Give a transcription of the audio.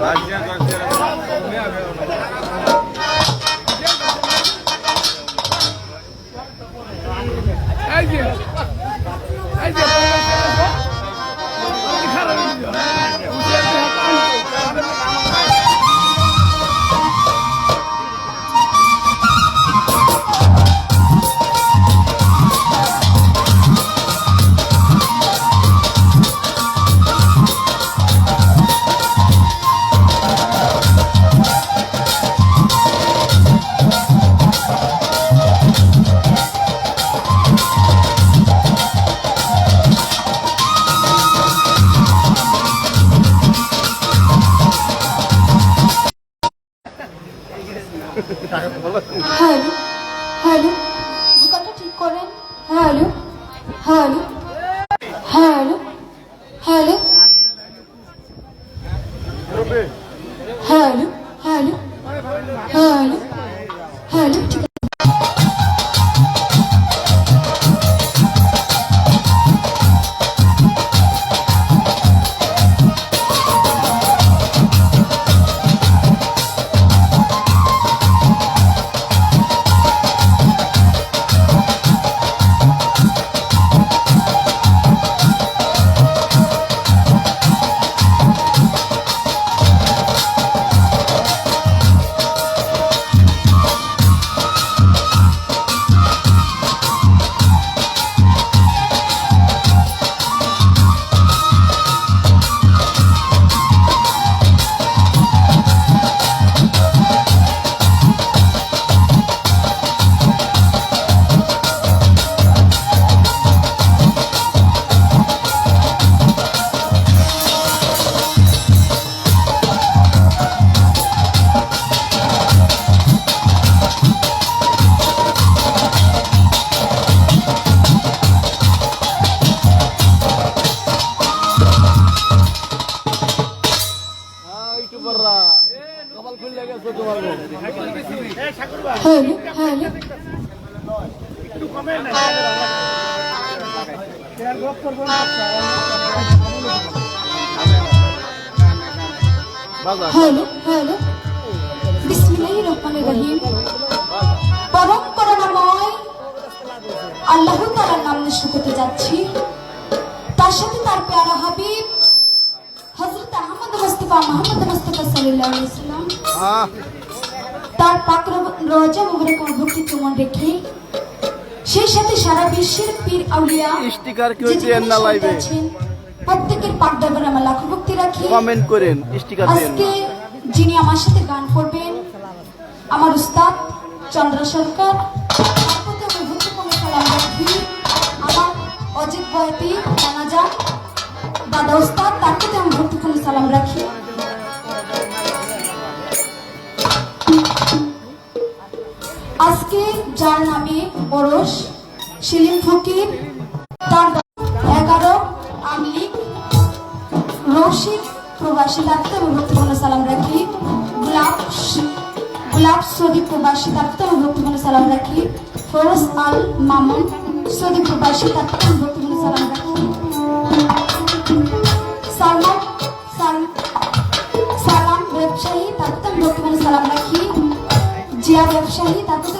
Razia hello hello বিসমিল্লাহির রহমানির রহিম পরম করুণাময় আল্লাহ তাআলার নাম নিয়ে শুরু যাচ্ছি তার সাথে তার প্যারা হাবিব হযরত আহমদ মুস্তাফা মুহাম্মদ মুস্তাফা সাল্লাল্লাহু আলাইহি ওয়াসাল্লাম। তার পাক রজা মুবারক ভক্তি চুমন রেখে সেই সাথে সারা বিশ্বের পীর আউলিয়া স্টিকার না লাইভে। প্রত্যেকের পাক দরবারে আমার লাখো ভক্তি রাখি। কমেন্ট করেন স্টিকার দেন। আজকে যিনি আমার সাথে গান করবেন আমার উস্তাদ চন্দ্র সরকার তার প্রতি আমি ভক্তিপূর্ণ সালাম রাখি আমার অজিত বয়তি জানাজা দাদা উস্তাদ তার প্রতি আমি ভক্তিপূর্ণ সালাম রাখি। আজকে যার নামে ওরস সেলিম ফকির তার এগারো আমলিক রশিদ, প্রবাসী ডাক্তার ভক্তিপূর্ণ সালাম রাখি গোলাপ গোলাপ সৌদি প্রবাসী ডাক্তার ভক্তিপূর্ণ সালাম রাখি, ফরজ আল মামুন সৌদি প্রবাসী ডাক্তার ভক্তিপূর্ণ সালাম রাখি। সালমান সালাম ব্যবসায়ী আমি ভক্তিপূর্ণ সালাম রাখি, জিয়া ব্যবসায়ী রাখি